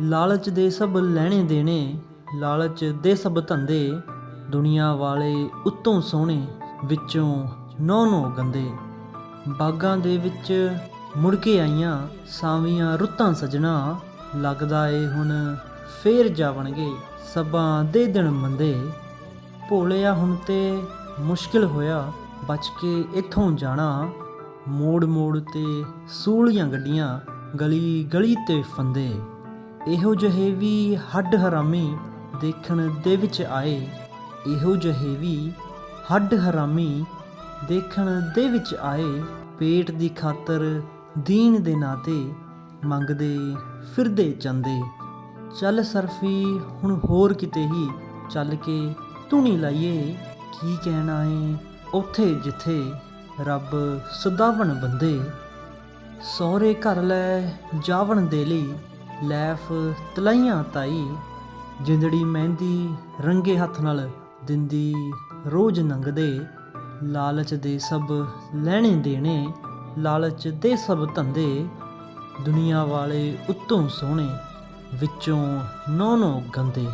ਲਾਲਚ ਦੇ ਸਭ ਲੈਣੇ ਦੇਣੇ, ਲਾਲਚ ਦੇ ਸਭ ਧੰਦੇ, ਦੁਨੀਆ ਵਾਲੇ ਉੱਤੋਂ ਸੋਹਣੇ, ਵਿੱਚੋਂ ਨੌ ਨੌ ਗੰਦੇ। ਬਾਗਾਂ ਦੇ ਵਿੱਚ ਮੁੜ ਕੇ ਆਈਆਂ, ਸਾਵੀਆਂ ਰੁੱਤਾਂ ਸਜਣਾ, ਲੱਗਦਾ ਏ ਹੁਣ ਫੇਰ ਜਾਵਣਗੇ, ਸਭਾਂ ਦੇ ਦਿਨ ਮੰਦੇ। ਭੋਲਿਆ ਹੁਣ ਤੇ ਮੁਸ਼ਕਿਲ ਹੋਇਆ, ਬਚ ਕੇ ਇੱਥੋਂ ਜਾਣਾ। ਮੋੜ ਮੋੜ ਤੇ ਸੂਲੀਆਂ ਗੱਡੀਆਂ ਗਲੀ ਗਲੀ ਤੇ ਫੰਦੇ। ਇਹੋ ਜਿਹੇ ਵੀ ਹੱਡ ਹਰਾਮੀ ਦੇਖਣ ਦੇ ਵਿੱਚ ਆਏ। ਇਹੋ ਜਿਹੇ ਵੀ ਹੱਡ ਹਰਾਮੀ ਦੇਖਣ ਦੇ ਵਿੱਚ ਆਏ। ਪੇਟ ਦੀ ਖਾਤਰ ਦੀਨ ਦੇ ਨਾਤੇ ਮੰਗਦੇ ਫਿਰਦੇ ਚੰਦੇ ਚੱਲ ਸਰਫੀ, ਹੁਣ ਹੋਰ ਕਿਤੇ ਹੀ ਚੱਲ ਕੇ ਧੂਣੀ ਲਾਈਏ। ਕੀ ਕਹਿਣਾ ਏ ਉੱਥੇ ਜਿੱਥੇ ਰੱਬ ਸਦਾਵਣ ਬੰਦੇ। ਸਹੁਰੇ ਘਰ ਲੈ ਜਾਵਣ ਦੇ ਲਈ ਲੈਫ ਤਲਾਈਆਂ ਤਾਈ, ਜਿੰਦੜੀ ਮਹਿੰਦੀ ਰੰਗੇ ਹੱਥ ਨਾਲ ਦਿੰਦੀ ਰੋਜ਼ ਨੰਗਦੇ। ਲਾਲਚ ਦੇ ਸਭ ਲੈਣੇ ਦੇਣੇ, ਲਾਲਚ ਦੇ ਸਭ ਧੰਦੇ। ਦੁਨੀਆ ਵਾਲੇ ਉੱਤੋਂ ਸੋਹਣੇ, ਵਿੱਚੋਂ ਨੌ ਨੋ ਗੰਦੇ।